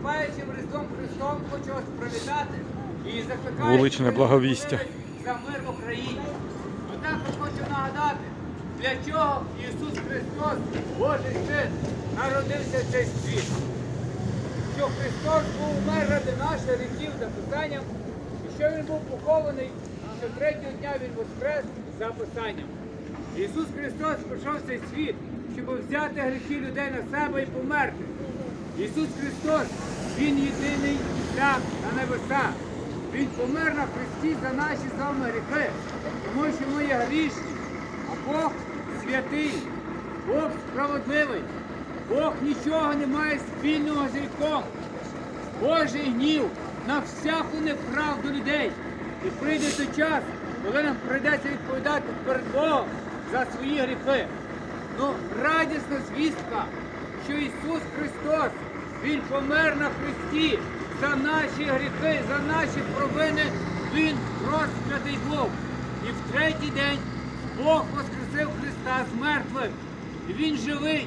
наступаючим Різдвом Христом хочу вас привітати і закликаю Вуличне благовістя. за мир в Україні. Однак хочу нагадати, для чого Ісус Христос, Божий Син, народився в цей світ. Що Христос був умер ради наших гріхів за Писанням, і що Він був похований, що третього дня Він воскрес за Писанням. Ісус Христос прийшов в цей світ, щоб взяти гріхи людей на себе і померти. Ісус Христос, Він єдиний шлях на небеса. Він помер на Христі за наші вами гріхи, тому що ми є грішні. А Бог святий, Бог справедливий, Бог нічого не має спільного з гріхом. Божий гнів на всяку неправду людей. І прийде той час, коли нам прийдеться відповідати перед Богом за свої гріхи. Ну, радісна звістка, що Ісус Христос, Він помер на Христі за наші гріхи, за наші провини. Він розп'ятий був. І в третій день Бог воскресив Христа з мертвих. І Він живий.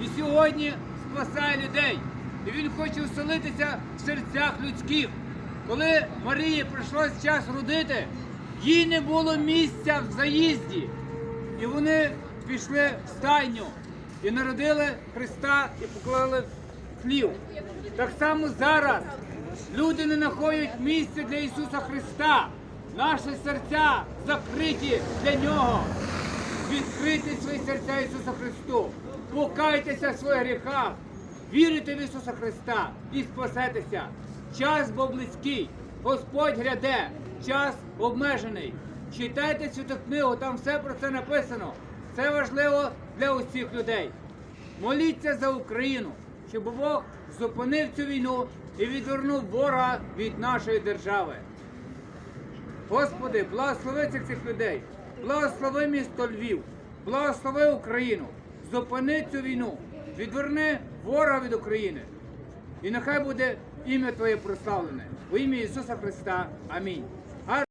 І сьогодні спасає людей. І Він хоче вселитися в серцях людських. Коли Марії прийшлось час родити, їй не було місця в заїзді. І вони пішли в стайню і народили Христа і поклали в хлів. Так само зараз люди не знаходять місця для Ісуса Христа. Наші серця закриті для Нього. Відкрийте свої серця Ісуса Христу. Покайтеся в своїх гріхах. Вірите в Ісуса Христа і спасетеся. Час бо близький. Господь гряде, час обмежений. Читайте святу книгу, там все про це написано. Це важливо для усіх людей. Моліться за Україну, щоб Бог зупинив цю війну і відвернув ворога від нашої держави. Господи, благослови цих цих людей, благослови місто Львів, благослови Україну, зупини цю війну, відверни ворога від України. І нехай буде ім'я Твоє прославлене. У ім'я Ісуса Христа. Амінь.